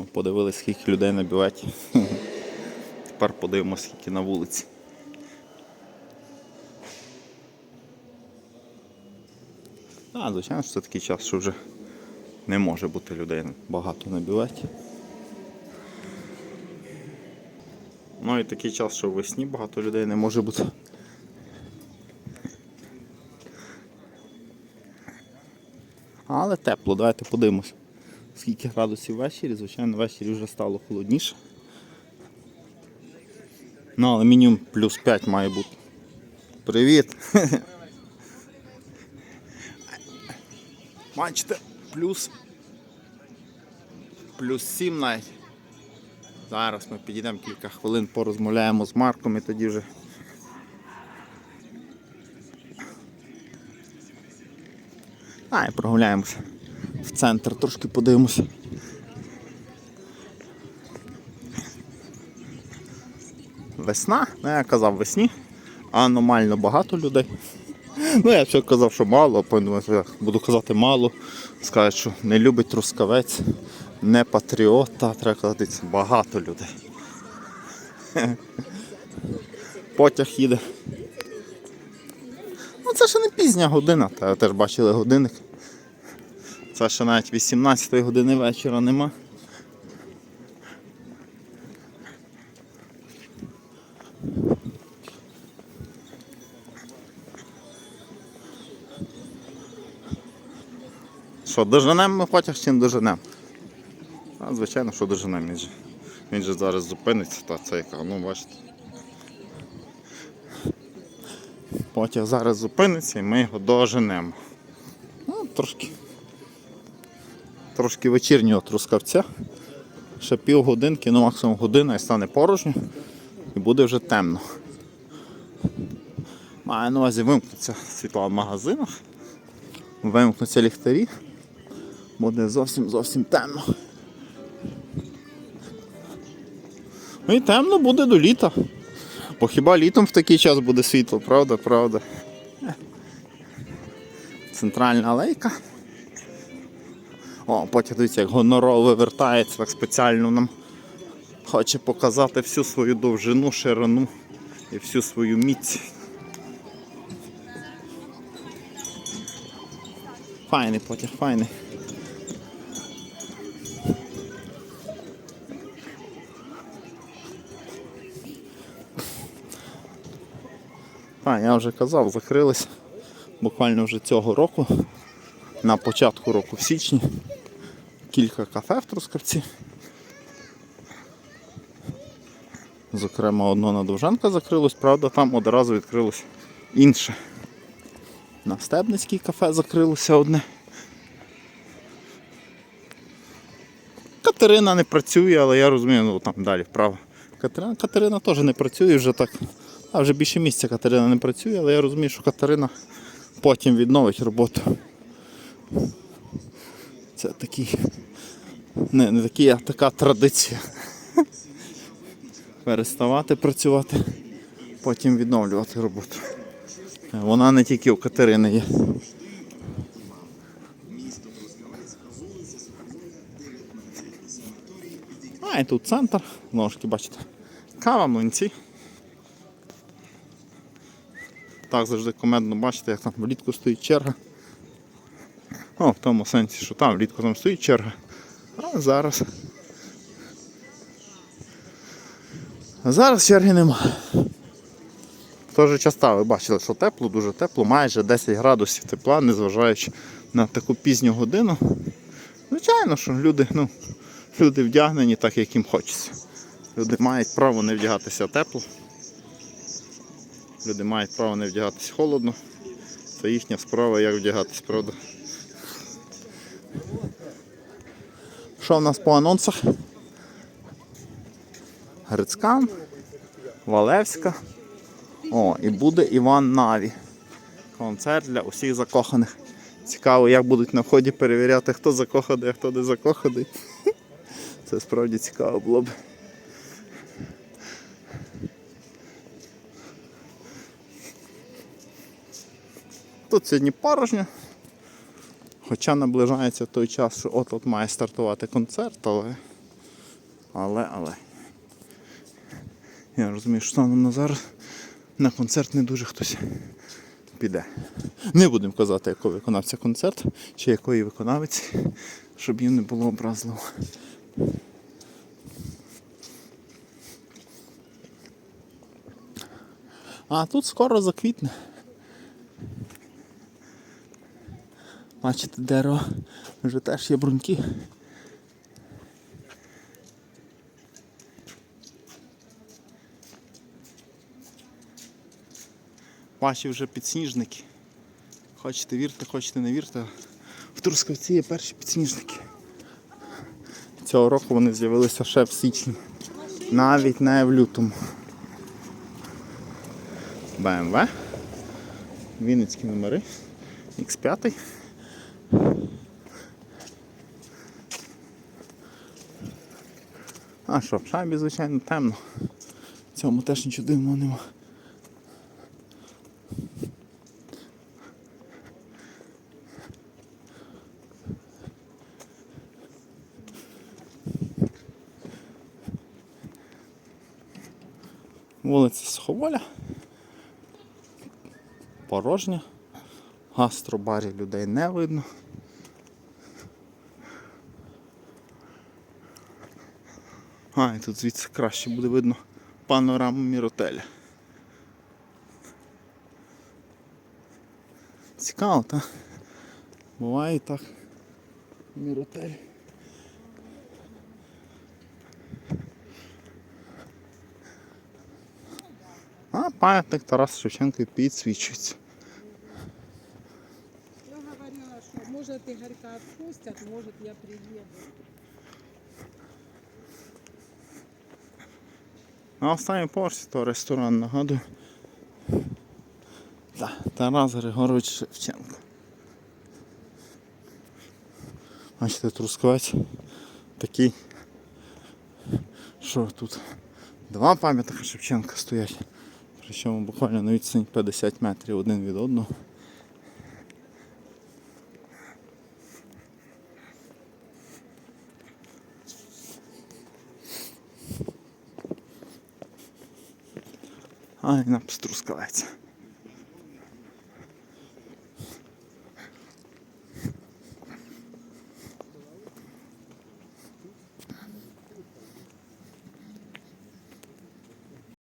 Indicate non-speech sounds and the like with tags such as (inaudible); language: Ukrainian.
Ну, подивились, скільки людей на. (laughs) Тепер подивимося, скільки на вулиці. А, звичайно, що це такий час, що вже не може бути людей багато на. Ну і такий час, що весні багато людей не може бути. Але тепло, давайте подивимось. Скільки градусів ввечері, звичайно, ввечері вже стало холодніше. Ну, але мінімум плюс 5 має бути. Привіт! (laughs) Бачите, плюс. Плюс 7 навіть. Зараз ми підійдемо кілька хвилин, порозмовляємо з Марком і тоді вже. А, прогуляємося в центр, трошки подивимося. Весна, ну я казав весні, аномально багато людей. Ну, я ще казав, що мало, я буду казати мало. Скажуть, що не любить трускавець, не патріот, а треба казати, багато людей. Потяг їде. Ну це ще не пізня година, та теж бачили годинник. Це ще навіть 18 години вечора нема. Що, доженемо ми потяг чи не доженемо? Звичайно, що доженемо. Він же, він же зараз зупиниться, та це яка, ну бачите. Потяг зараз зупиниться і ми його доженемо. Ну, трошки. Трошки вечірнього трускавця. Ще півгодинки, ну максимум година і стане порожньо і буде вже темно. Маю на увазі вимкнуться світла в магазинах, вимкнуться ліхтарі, буде зовсім зовсім темно. Ну і темно буде до літа. Бо хіба літом в такий час буде світло, правда, правда. Центральна алейка. О, потім дивіться, як гонорол вивертається так спеціально нам. Хоче показати всю свою довжину, ширину і всю свою міць. Файний потяг, файний. А, я вже казав, закрились буквально вже цього року, на початку року в січні. Кілька кафе в Трускавці. Зокрема, одно на Довженка закрилось, правда, там одразу відкрилось інше. На Стебницькій кафе закрилося одне. Катерина не працює, але я розумію, ну там далі вправо. Катерина, Катерина теж не працює вже так. А вже більше місяця Катерина не працює, але я розумію, що Катерина потім відновить роботу. Це такий. Не, не такий, а така традиція. (laughs) Переставати працювати, потім відновлювати роботу. Вона не тільки у Катерини є. А, і тут центр, ножки, бачите. Кава, млинці. Так завжди комедно бачите, як там влітку стоїть черга. О, в тому сенсі, що там влітку там стоїть черга. А зараз. А зараз черги нема. Теж часто ви бачили, що тепло, дуже тепло, майже 10 градусів тепла, незважаючи на таку пізню годину. Звичайно, що люди, ну, люди вдягнені так, як їм хочеться. Люди мають право не вдягатися тепло. Люди мають право не вдягатись холодно. Це їхня справа, як вдягатись, правда. Що в нас по анонсах? Грицькан, Валевська. О, і буде Іван Наві. Концерт для усіх закоханих. Цікаво, як будуть на вході перевіряти, хто закоханий, а хто не закоханий. (laughs) Це справді цікаво було б. Тут сьогодні порожньо. Хоча наближається той час, що от-от має стартувати концерт, але Але, але. Я розумію, що станом на зараз на концерт не дуже хтось піде. Не будемо казати, якого виконавця концерт, чи якої виконавець, щоб їм не було образливо. А тут скоро заквітне. Бачите, дерево вже теж є бруньки. Ваші вже підсніжники. Хочете вірте, хочете не вірте. В Трускавці є перші підсніжники. Цього року вони з'явилися ще в січні. Навіть не в лютому. BMW. Вінницькі номери. X5. А що, в шайбі, звичайно, темно. В цьому теж нічого дивного нема. Вулиця Суховоля. Порожня. Гастробарі людей не видно. А, і тут звідси краще буде видно панораму Міротеля. Цікаво, так? Буває так. Міротель. А пам'ятник Тарас Шевченко підсвічується. Я говорила, что может Игорька отпустят, может я приеду. На останній поверсі то ресторан нагадую. Так, Тарас Григорович Шевченко. Бачите, трускавець такий, що тут два пам'ятника Шевченка стоять. Причому буквально на відстані 50 метрів один від одного. А, і напис трускавець.